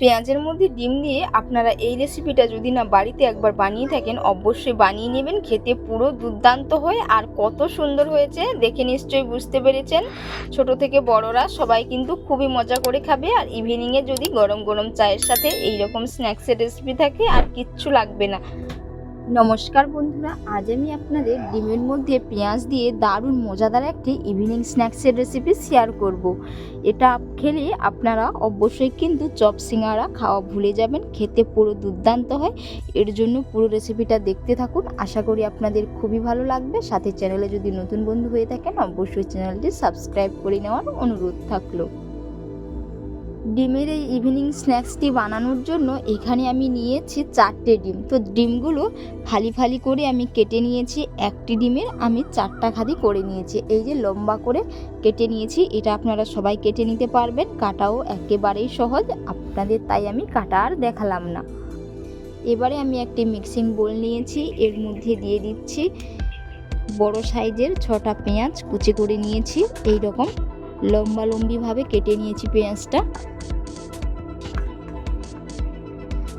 পেঁয়াজের মধ্যে ডিম দিয়ে আপনারা এই রেসিপিটা যদি না বাড়িতে একবার বানিয়ে থাকেন, অবশ্যই বানিয়ে নেবেন। খেতে পুরো দুর্দান্ত হয় আর কত সুন্দর হয়েছে, দেখে নিশ্চয়ই বুঝতে পেরেছেন। ছোট থেকে বড়রা সবাই কিন্তু খুবই মজা করে খাবে আর ইভিনিংয়ে যদি গরম গরম চায়ের সাথে এইরকম স্ন্যাক্সের রেসিপি থাকে আর কিচ্ছু লাগবে না। নমস্কার বন্ধুরা, আজ আমি আপনাদের ডিমের মধ্যে পেঁয়াজ দিয়ে দারুণ মজাদার একটি ইভিনিং স্ন্যাক্সের রেসিপি শেয়ার করব। এটা খেলে আপনারা অবশ্যই কিন্তু চপ সিঙ্গারা খাওয়া ভুলে যাবেন, খেতে পুরো দুর্দান্ত হয়। এর জন্য পুরো রেসিপিটা দেখতে থাকুন। আশা করি আপনাদের খুবই ভালো লাগবে। সাথে চ্যানেলে যদি নতুন বন্ধু হয়ে থাকেন, অবশ্যই চ্যানেলটি সাবস্ক্রাইব করে নেওয়ার অনুরোধ থাকল। ডিমের এই ইভিনিং স্ন্যাক্সটি বানানোর জন্য এখানে আমি নিয়েছি চারটে ডিম। তো ডিমগুলো ফালি ফালি করে আমি কেটে নিয়েছি, একটি ডিমের আমি চারটা খাদি করে নিয়েছি। এই যে লম্বা করে কেটে নিয়েছি, এটা আপনারা সবাই কেটে নিতে পারবেন। কাটাও একেবারেই সহজ, আপনাদের তাই আমি কাটা আর দেখালাম না। এবারে আমি একটি মিক্সিং বোল নিয়েছি, এর মধ্যে দিয়ে দিচ্ছি বড় সাইজের ছটা পেঁয়াজ কুচি করে নিয়েছি এই রকম লম্বা লম্বিভাবে কেটে নিয়েছি পেঁয়াজটা।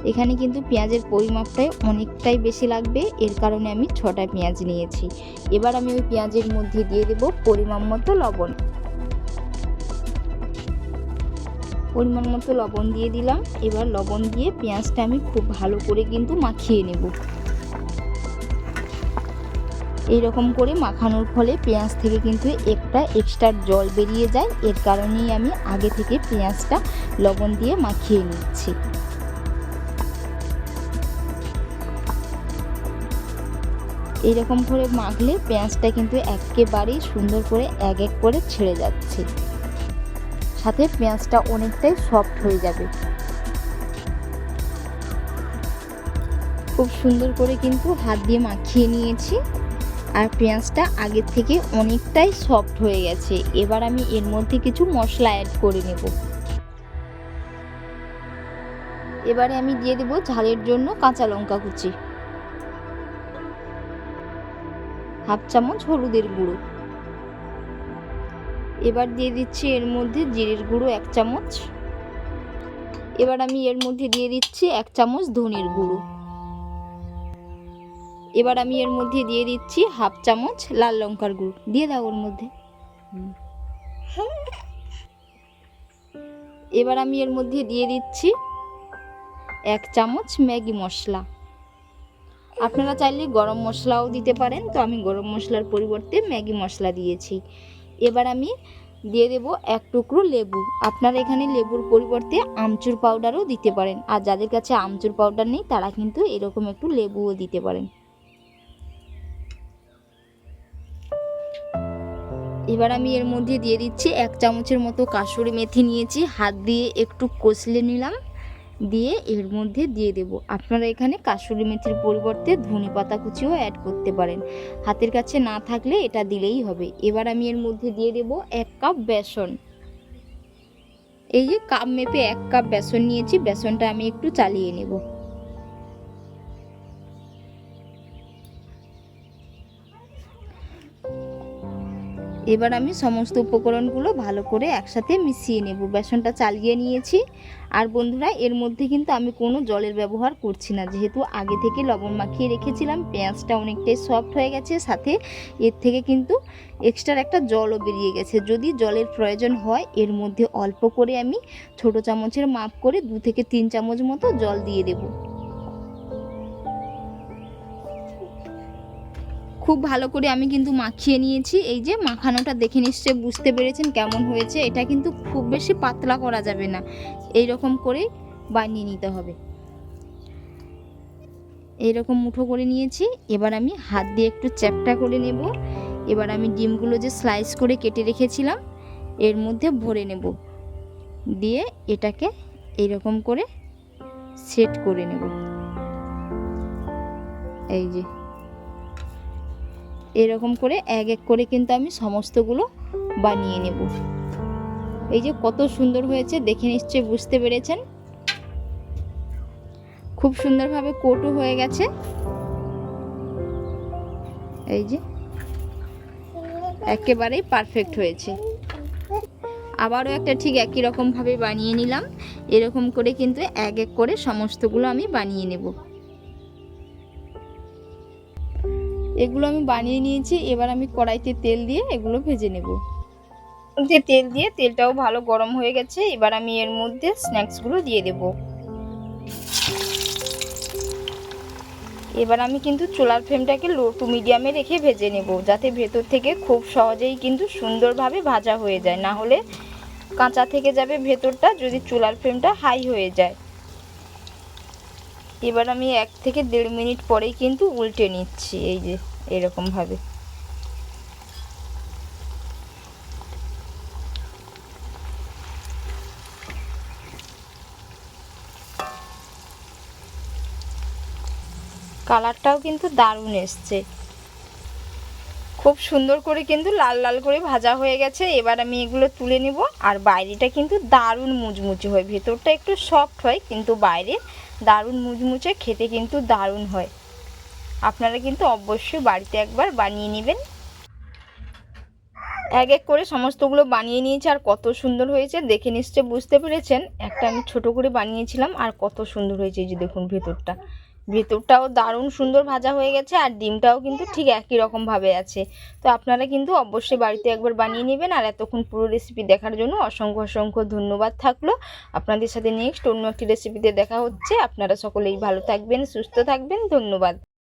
এখানে কিন্তু পেঁয়াজের পরিমাপটাই অনেকটাই বেশি লাগবে, এর কারণে আমি ছটা পেঁয়াজ নিয়েছি। এবার আমি ওই পেঁয়াজের মধ্যে দিয়ে দেব পরিমাণ মতো লবণ। পরিমাণ মতো লবণ দিয়ে দিলাম, এবার লবণ দিয়ে পেঁয়াজটা আমি খুব ভালো করে কিন্তু মাখিয়ে নেব। রকম করে মাখানোর ফলে পেঁয়াজ থেকে কিন্তু একটা এক্সট্রা জল বেরিয়ে যায়। এর কারণেই আমি আগে থেকে পেঁয়াজটা লবণ দিয়ে মাখিয়ে নিচ্ছি। এইরকম করে মাখলে পেঁয়াজটা কিন্তু একেবারেই সুন্দর করে এক এক করে ছেড়ে যাচ্ছে। সাথে পেঁয়াজটা অনেকটাই সফট হয়ে যাবে। খুব সুন্দর করে কিন্তু হাত দিয়ে মাখিয়ে নিয়েছি। আর পেঁয়াজটা আগের থেকে অনেকটাই সফট হয়ে গেছে। এবার আমি এর মধ্যে কিছু মশলা অ্যাড করে নেব। এবারে আমি দিয়ে দেব ঝালের জন্য কাঁচা লঙ্কা কুচি। হাফ চামচ হলুদের গুঁড়ো। এবার দিয়ে দিচ্ছি এর মধ্যে জিরের গুঁড়ো এক চামচ। এবার আমি এর মধ্যে দিয়ে দিচ্ছি এক চামচ ধনের গুঁড়ো। এবার আমি এর মধ্যে দিয়ে দিচ্ছি হাফ চামচ লাল লঙ্কার গুঁড়ো। দিয়ে দাও ওর মধ্যে। এবার আমি এর মধ্যে দিয়ে দিচ্ছি এক চামচ ম্যাগি মশলা। আপনারা চাইলে গরম মশলাও দিতে পারেন, তো আমি গরম মশলার পরিবর্তে ম্যাগি মশলা দিয়েছি। এবার আমি দিয়ে দেব এক টুকরো লেবু। আপনারা এখানে লেবুর পরিবর্তে আমচুর পাউডারও দিতে পারেন। আর যাদের কাছে আমচুর পাউডার নেই, তারা কিন্তু এরকম একটু লেবুও দিতে পারেন। এবার আমি এর মধ্যে দিয়ে দিচ্ছি এক চামচের মতো কাসুরি মেথি নিয়েছি। হাত দিয়ে একটু কষলে নিলাম। দিয়ে এর মধ্যে দিয়ে দেব। আপনারা এখানে কাসুরি মেথির পরিবর্তে ধনে পাতা কুচিও অ্যাড করতে পারেন। হাতের কাছে না থাকলে এটা দিলেই হবে। এবার আমি এর মধ্যে দিয়ে দেব এক কাপ বেসন। এই যে কাপ মেপে এক কাপ বেসন নিয়েছি। বেসনটা আমি একটু চালিয়ে নেব। এবার আমি সমস্ত উপকরণগুলো ভালো করে একসাথে মিশিয়ে নেব। বেসনটা চালিয়ে নিয়েছি। আর বন্ধুরা, এর মধ্যে কিন্তু আমি কোনো জলের ব্যবহার করছি না। যেহেতু আগে থেকে লবণ মাখিয়ে রেখেছিলাম, পেঁয়াজটা অনেকটাই সফট হয়ে গেছে। সাথে এর থেকে কিন্তু এক্সট্রা একটা জলও বেরিয়ে গেছে। যদি জলের প্রয়োজন হয়, এর মধ্যে অল্প করে আমি ছোট চামচের মাপ করে দু থেকে তিন চামচ মতো জল দিয়ে দেবো। খুব ভালো করে আমি কিন্তু মাখিয়ে নিয়েছি। এই যে মাখানোটা দেখে নিশ্চয়ই বুঝতে পেরেছেন কেমন হয়েছে। এটা কিন্তু খুব বেশি পাতলা করা যাবে না। এই রকম করে বানিয়ে নিতে হবে। এই রকম মুঠো করে নিয়েছি। এবার আমি হাত দিয়ে একটু চ্যাপটা করে নেব। এবার আমি ডিমগুলো যে স্লাইস করে কেটে রেখেছিলাম, এর মধ্যে ভরে নেব। দিয়ে এটাকে এইরকম করে সেট করে নেব। এই যে এরকম করে এক এক করে কিন্তু আমি সমস্তগুলো বানিয়ে নেব। এই যে কত সুন্দর হয়েছে, দেখে নিশ্চয়ই বুঝতে পেরেছেন? খুব সুন্দরভাবে কোটও হয়ে গেছে। এই যে একেবারেই পারফেক্ট হয়েছে। আবারও একটা ঠিক একই রকমভাবে বানিয়ে নিলাম। এরকম করে কিন্তু এক এক করে সমস্তগুলো আমি বানিয়ে নেব। এগুলো আমি বানিয়ে নিয়েছি, এবার আমি কড়াইতে তেল দিয়ে এগুলো ভেজে নেব। যে তেল দিয়ে তেলটাও ভালো গরম হয়ে গেছে, এবার আমি এর মধ্যে স্ন্যাক্সগুলো দিয়ে দেব। এবার আমি কিন্তু চুলার ফ্লেমটাকে লো টু মিডিয়ামে রেখে ভেজে নেব, যাতে ভেতর থেকে খুব সহজেই কিন্তু সুন্দরভাবে ভাজা হয়ে যায়। না হলে কাঁচা থেকে যাবে ভেতরটা, যদি চুলার ফ্লেমটা হাই হয়ে যায়। এবার আমি এক থেকে দেড় মিনিট পরেই কিন্তু উল্টে নিচ্ছি, এই যে, এরকমভাবে। কালারটাও কিন্তু দারুণ এসছে। খুব সুন্দর করে কিন্তু লাল লাল করে ভাজা হয়ে গেছে। এবার আমি এগুলো তুলে নিব। আর বাইরেটা কিন্তু দারুণ মুচমুচে হয়। ভেতরটা একটু সফট হয়, কিন্তু বাইরে দারুণ মুচমুচে খেতে কিন্তু দারুণ হয়। আপনারা কিন্তু অবশ্যই বাড়িতে একবার বানিয়ে নেবেন। এক এক করে সমস্তগুলো বানিয়ে নিয়েছি আর কত সুন্দর হয়েছে দেখে নিশ্চয় বুঝতে পেরেছেন। একটা আমি ছোট করে বানিয়েছিলাম আর কত সুন্দর হয়েছে যে দেখুন ভেতরটা। ভেতরটাও দারুণ সুন্দর ভাজা হয়ে গেছে আর ডিমটাও কিন্তু ঠিক একই রকমভাবে আছে। তো আপনারা কিন্তু অবশ্যই বাড়িতে একবার বানিয়ে নেবেন আর এতক্ষণ পুরো রেসিপি দেখার জন্য অসংখ্য অসংখ্য ধন্যবাদ থাকল। আপনাদের সাথে নেক্সট অন্য একটি রেসিপিতে দেখা হচ্ছে। আপনারা সকলেই ভালো থাকবেন, সুস্থ থাকবেন, ধন্যবাদ।